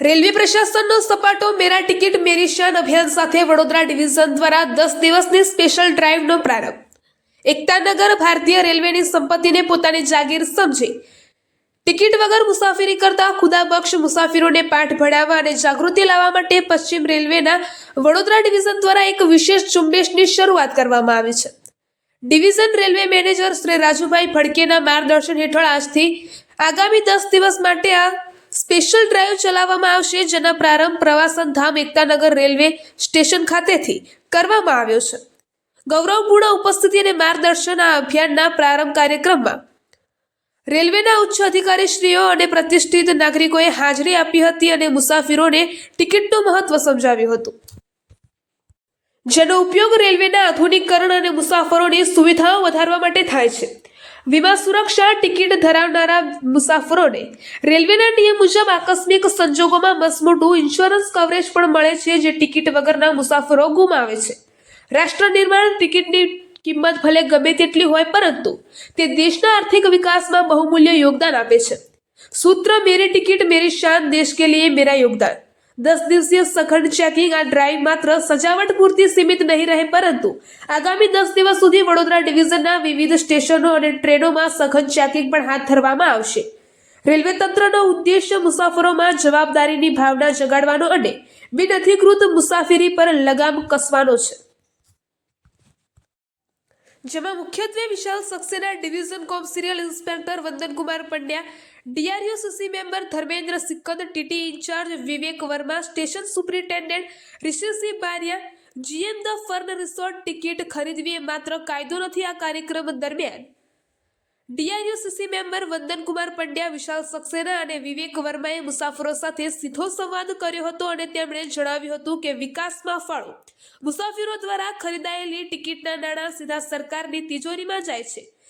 Railway પ્રશાસનનો સપાટો મેરા ticket મેરી શાન અભિયાન સાથે વડોદરા ડિવિઝન દ્વારા દસ દિવસની સ્પેશિયલ ડ્રાઈવનો પ્રારંભ. એકતાનગર ભારતીય રેલવેની સંપત્તિને પોતાની જાગીર સમજી. ટિકિટ વગર મુસાફરી કરતા ખુદાબક્ષ મુસાફરોને પાઠ ભણાવવા અને જાગૃતિ લાવવા માટે પશ્ચિમ રેલવેના વડોદરા ડિવિઝન દ્વારા એક વિશેષ ઝુંબેશની શરૂઆત કરવામાં આવી છે. Division railway manager Shri Rajubhai ફડકેના માર્ગદર્શન હેઠળ આજથી આગામી દસ દિવસ માટે આ સ્પેશિયલ ડ્રાઈવ ચલાવવામાં આવશે જેના પ્રારંભ પ્રવાસન ધામ એકતાનગર રેલવે સ્ટેશન ખાતેથી કરવામાં આવ્યો છે. ગૌરવપૂર્ણ ઉપસ્થિતિ અને માર્ગદર્શન આ અભિયાનના પ્રારંભ કાર્યક્રમમાં રેલવેના ઉચ્ચ અધિકારીશ્રીઓ અને પ્રતિષ્ઠિત નાગરિકોએ હાજરી આપી હતી અને મુસાફરોને ટિકિટનું મહત્વ સમજાવ્યું હતું. જેનો ઉપયોગ રેલવેના આધુનિકરણ અને મુસાફરોની સુવિધાઓ વધારવા માટે થાય છે. વીમા સુરક્ષા ટિકિટ ધરાવનારા મુસાફરોને રેલવેના નિયમ મુજબ આકસ્મિક સંજોગોમાં મસમોટું ઇન્સ્યોરન્સ કવરેજ પણ મળે છે જે ટિકિટ વગરના મુસાફરો ગુમાવે છે. રાષ્ટ્ર નિર્માણ ટિકિટની કિંમત ભલે ગમે તેટલી હોય પરંતુ તે દેશના આર્થિક વિકાસમાં બહુમૂલ્ય યોગદાન આપે છે. સૂત્ર, મેરી ટિકિટ, મેરી શાન, દેશ કે લીએ મેરા યોગદાન. દસ દિવસીય સઘન ચેકિંગ આ ડ્રાઈવ માત્ર સજાવટ પૂરતી સીમિત નહીં રહે પરંતુ આગામી દસ દિવસ સુધી વડોદરા ડિવિઝનના વિવિધ સ્ટેશનો અને ટ્રેનોમાં સઘન ચેકિંગ પણ હાથ ધરવામાં આવશે. રેલવે તંત્રનો ઉદ્દેશ્ય મુસાફરોમાં જવાબદારીની ભાવના જગાડવાનો અને બિનઅધિકૃત મુસાફરી પર લગામ કસવાનો છે. જેમાં મુખ્યત્વે Vishal Saxena division commercial inspector Vandankumar Pandya DRUCC member Dharmendra Sikkand, TT incharge Vivek Verma, station superintendent Rishisingh Baria, GM the Fern resort ticket ખરીદવી એ માત્ર કાયદો નથી, આ કાર્યક્રમ દરમિયાન ડીઆરયુસીસી મેમ્બર વંદનકુમાર પંડ્યા, વિશાલ સક્સેના અને વિવેક વર્માએ મુસાફરો સાથે સીધો સંવાદ કર્યો હતો અને તેમણે જણાવ્યું હતું કે વિકાસમાં ફાળો. મુસાફરો દ્વારા ખરીદાયેલી ટિકિટના નાણાં સીધા સરકારની તિજોરીમાં જાય છે.